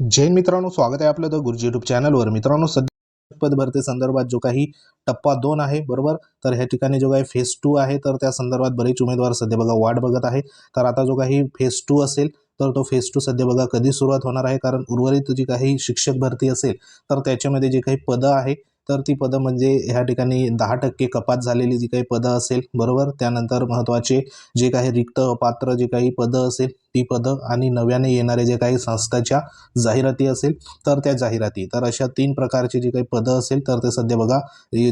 जैन मित्रांनो स्वागत आहे आपलं द गुरुजी युट्यूब चॅनलवर मित्रांनो सध्या पद भरते संदर्भात जो काही टप्पा दोन आहे बरोबर? तर ह्या ठिकाणी जो काही फेज टू आहे तर त्या संदर्भात बरेच उमेदवार सध्या बघा वाट बघत आहे. तर आता जो काही फेज टू असेल तर तो फेज टू सध्या बघा कधी सुरुवात होणार आहे? कारण उर्वरित जी काही शिक्षक भरती असेल तर त्याच्यामध्ये जी काही पदं आहे तर ती पदं म्हणजे ह्या ठिकाणी दहा टक्के कपात झालेली जी काही पदं असेल बरोबर? त्यानंतर महत्त्वाचे जे काही रिक्त अपात्र जे काही पदं असेल ती पदं आणि नव्याने येणारे जे काही संस्थाच्या जाहिराती असेल तर त्या जाहिराती. तर अशा तीन प्रकारची जी काही पदं असेल तर ते सध्या बघा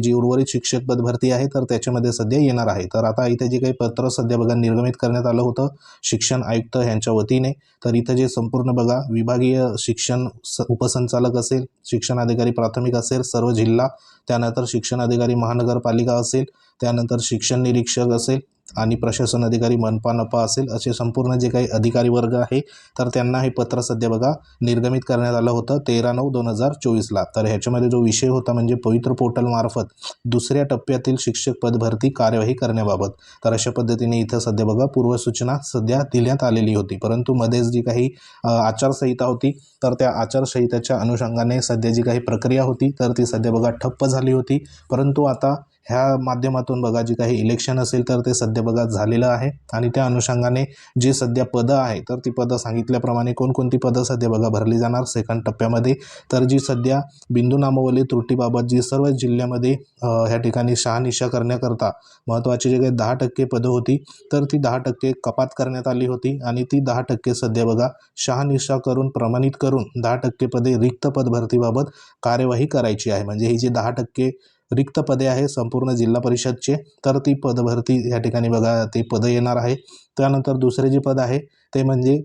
जी उर्वरित शिक्षक पद भरती आहे तर त्याच्यामध्ये सध्या येणार आहे. तर आता इथे जे काही पत्र सध्या बघा निर्गमित करण्यात आलं होतं शिक्षण आयुक्त यांच्या वतीने. तर इथं जे संपूर्ण बघा विभागीय शिक्षण स उपसंचालक असेल शिक्षण अधिकारी प्राथमिक असेल सर्व जिल्हा त्यानंतर शिक्षण अधिकारी महानगरपालिका असेल त्यानंतर शिक्षण निरीक्षक असेल आणि प्रशासन अधिकारी मनपा नपा असेल असे संपूर्ण जे काही अधिकारी वर्ग आहे तर त्यांना हे पत्र सध्या बघा निर्गमित करण्यात आलं होतं तेरा नऊ दोन हजार चोवीसला. तर ह्याच्यामध्ये जो विषय होता म्हणजे पवित्र पोर्टलमार्फत दुसऱ्या टप्प्यातील शिक्षक पद भरती कार्यवाही करण्याबाबत. तर अशा पद्धतीने इथं सध्या बघा पूर्वसूचना सध्या देण्यात आलेली होती. परंतु मध्येच जी काही आचारसंहिता होती तर त्या आचारसंहिताच्या अनुषंगाने सध्या जी काही प्रक्रिया होती तर ती सध्या बघा ठप्प झाली होती. परंतु आता ह्या माध्यमातून बघा जी काही इलेक्शन असेल तर ते सध्या बघा झालेलं आहे. आणि त्या अनुषंगाने जी सध्या पदं आहे तर ती पदं सांगितल्याप्रमाणे कोणकोणती पदं सध्या बघा भरली जाणार सेकंड टप्प्यामध्ये. तर जी सध्या बिंदू नामावली त्रुटीबाबत जी सर्व जिल्ह्यामध्ये ह्या ठिकाणी शहानिशा करण्याकरता महत्त्वाची जे काही दहा टक्के पदं होती तर ती दहा टक्के कपात करण्यात आली होती. आणि ती दहा टक्के सध्या बघा शहानिशा करून प्रमाणित करून दहा टक्के पदे रिक्त पदभरतीबाबत कार्यवाही करायची आहे. म्हणजे ही जी दहा टक्के रिक्त पदे आहे संपूर्ण जिल्हा परिषदचे. तर ती पदभरती या ठिकाणी बघा ते पदं येणार आहे. त्यानंतर दुसरे जे पद आहे ते म्हणजे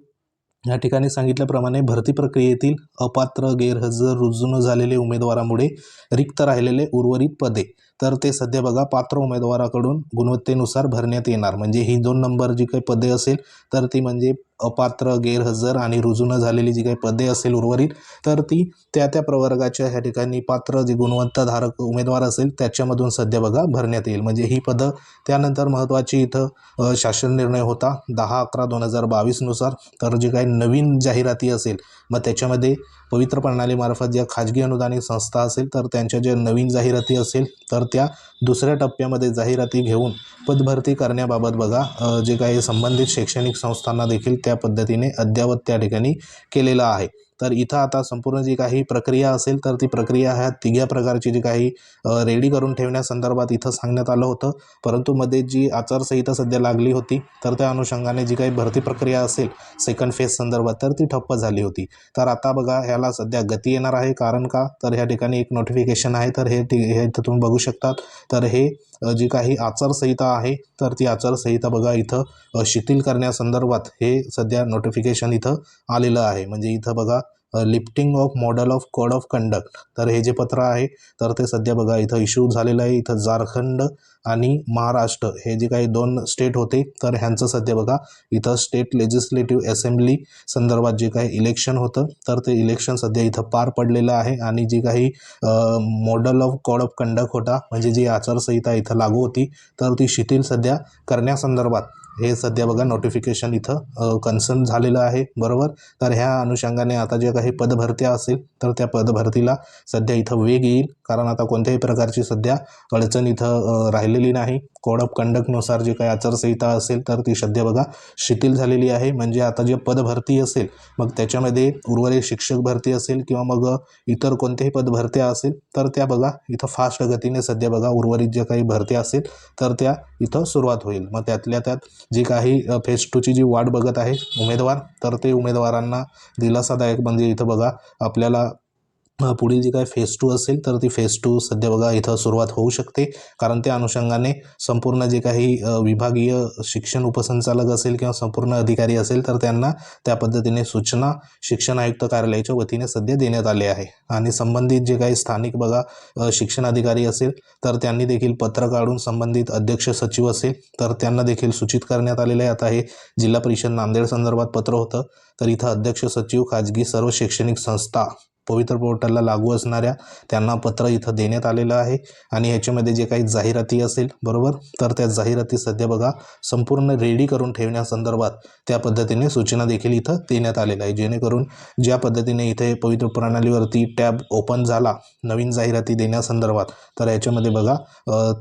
या ठिकाणी सांगितल्याप्रमाणे भरती प्रक्रियेतील अपात्र गैरहजर रुजून झालेले उमेदवारामुळे रिक्त राहिलेले उर्वरित पदे. तर ते सध्या बघा पात्र उमेदवाराकडून गुणवत्तेनुसार भरण्यात येणार. म्हणजे ही दोन नंबर जी काही पदे असेल तर ती म्हणजे अपात्र गैरहजर आणि रुजू न झालेली जी काही पदे असेल उर्वरित तर ती त्या त्या प्रवर्गाच्या ह्या ठिकाणी पात्र जे गुणवत्ताधारक उमेदवार असेल त्याच्यामधून सध्या बघा भरण्यात येईल. म्हणजे ही पदं त्यानंतर महत्त्वाची इथं शासन निर्णय होता दहा अकरा दोन हजार बावीसनुसार तर जी काही नवीन जाहिराती असेल मग त्याच्यामध्ये पवित्र प्रणालीमार्फत ज्या खाजगी अनुदानित संस्था असेल तर त्यांच्या ज्या नवीन जाहिराती असेल तर त्या दुसऱ्या टप्प्यामध्ये जाहिराती घेऊन पदभरती करण्याबाबत बघा. जे काही संबंधित शैक्षणिक संस्थांना देखील त्या पद्धतीने अद्ययावत त्या ठिकाणी केलेलं आहे. तर इथं आता संपूर्ण जी काही प्रक्रिया असेल तर ती प्रक्रिया ह्या तिघ्या प्रकारची जी काही रेडी करून ठेवण्यासंदर्भात इथं सांगण्यात आलं होतं. परंतु मध्ये जी आचारसंहिता सध्या लागली होती तर त्या अनुषंगाने जी काही भरती प्रक्रिया असेल सेकंड फेज संदर्भात तर ती ठप्प झाली होती. तर आता बघा ह्याला सध्या गती येणार आहे. कारण का? तर ह्या ठिकाणी एक नोटिफिकेशन आहे. तर हे हे तुम्ही बघू शकतात. तर हे जी काही आचारसंहिता आहे तर ती आचारसंहिता बघा इथं शिथिल करण्यासंदर्भात हे सध्या नोटिफिकेशन इथं आलेलं आहे. म्हणजे इथं बघा lifting of model of code of conduct तर हे जे पत्र आहे तर ते सध्या बघा इथं इश्यू झालेलं आहे. इथं झारखंड आणि महाराष्ट्र हे जे काही दोन स्टेट होते तर ह्यांचं सध्या बघा इथं स्टेट लेजिस्लेटिव्ह असेंब्ली संदर्भात जे काही इलेक्शन होतं तर ते इलेक्शन सध्या इथं पार पडलेलं आहे. आणि जे काही model of code of conduct होता म्हणजे जी आचारसंहिता इथं लागू होती तर ती शिथिल सध्या करण्यासंदर्भात हे सध्या बघा नोटिफिकेशन इथं कन्सर्न झालेलं आहे. बरोबर? तर ह्या अनुषंगाने आता ज्या काही पदभरत्या असेल तर त्या पदभरतीला सध्या इथं वेग येईल. कारण आता कोणत्याही प्रकारची सध्या अडचण इथं राहिलेली नाही. कोड ऑफ कंडक्टनुसार जे काही आचारसंहिता असेल तर ती सध्या बघा शिथिल झालेली आहे. म्हणजे आता जे पदभरती असेल मग त्याच्यामध्ये उर्वरित शिक्षक भरती असेल किंवा मग इतर कोणत्याही पदभरत्या असेल तर त्या बघा इथं फास्ट गतीने सध्या बघा उर्वरित ज्या काही भरत्या असेल तर त्या इथं सुरुवात होईल. मग त्यातल्या त्यात जी काही फेज टूची जी वाट बघत आहे उमेदवार तर ते उमेदवारांना दिलासादायक म्हणजे इथं बघा आपल्याला पुढील जी काही फेज टू असेल तर ती फेज टू सध्या बघा इथं सुरुवात होऊ शकते. कारण त्या अनुषंगाने संपूर्ण जे काही विभागीय शिक्षण उपसंचालक असेल किंवा संपूर्ण अधिकारी असेल तर त्यांना त्या पद्धतीने सूचना शिक्षण आयुक्त कार्यालयाच्या वतीने सध्या देण्यात आले आहे. आणि संबंधित जे काही स्थानिक बघा शिक्षण अधिकारी असेल तर त्यांनी देखील पत्र काढून संबंधित अध्यक्ष सचिव असेल तर त्यांना देखील सूचित करण्यात आलेलं आहे. आता हे जिल्हा परिषद नांदेड संदर्भात पत्र होतं. तर इथं अध्यक्ष सचिव खाजगी सर्व शैक्षणिक संस्था पवित्र पोर्टलला लागू असणाऱ्या त्यांना पत्र इथं देण्यात आलेलं आहे. आणि ह्याच्यामध्ये जे काही जाहिराती असेल बरोबर? तर त्या जाहिराती सध्या बघा संपूर्ण रेडी करून ठेवण्यासंदर्भात त्या पद्धतीने सूचना देखील इथं देण्यात आलेल्या आहे जेणेकरून ज्या पद्धतीने इथे पवित्र प्रणालीवरती टॅब ओपन झाला नवीन जाहिराती देण्यासंदर्भात तर याच्यामध्ये बघा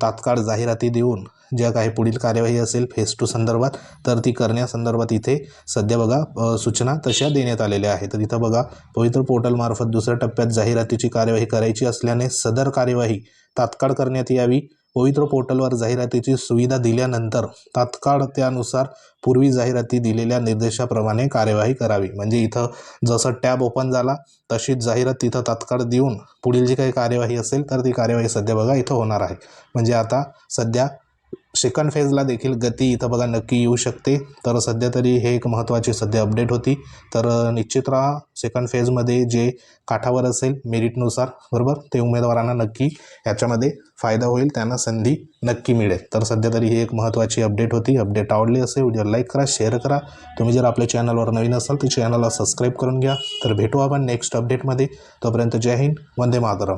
तात्काळ जाहिराती देऊन ज्या काही पुढील कार्यवाही असेल फेस टू संदर्भात तर ती करण्यासंदर्भात इथे सध्या बघा सूचना तशा देण्यात आलेल्या आहेत. तर इथं बघा पवित्र पोर्टलमार्फत दुसऱ्या टप्प्यात जाहिरातीची कार्यवाही करायची असल्याने सदर कार्यवाही तात्काळ करण्यात यावी. पवित्र पोर्टलवर जाहिरातीची सुविधा दिल्यानंतर तात्काळ त्यानुसार पूर्वी जाहिराती दिलेल्या निर्देशाप्रमाणे कार्यवाही करावी. म्हणजे इथं जसं टॅब ओपन झाला तशीच जाहिरात तिथं तात्काळ देऊन पुढील जी काही कार्यवाही असेल तर ती कार्यवाही सध्या बघा इथं होणार आहे. म्हणजे आता सध्या सेकंड फेजला देखील गती इथं बघा नक्की येऊ शकते. तर सध्या तरी हे एक महत्त्वाची सध्या अपडेट होती. तर निश्चित राहा सेकंड फेजमध्ये जे काठावर असेल मेरिटनुसार बरोबर? ते उमेदवारांना नक्की याच्यामध्ये फायदा होईल त्यांना संधी नक्की मिळेल. तर सध्या तरी ही एक महत्त्वाची अपडेट होती. अपडेट आवडली असेल व्हिडिओ लाईक करा शेअर करा. तुम्ही जर आपल्या चॅनलवर नवीन असाल तर चॅनलला सबस्क्राईब करून घ्या. तर भेटू आपण नेक्स्ट अपडेटमध्ये तोपर्यंत जय हिंद वंदे मातरम.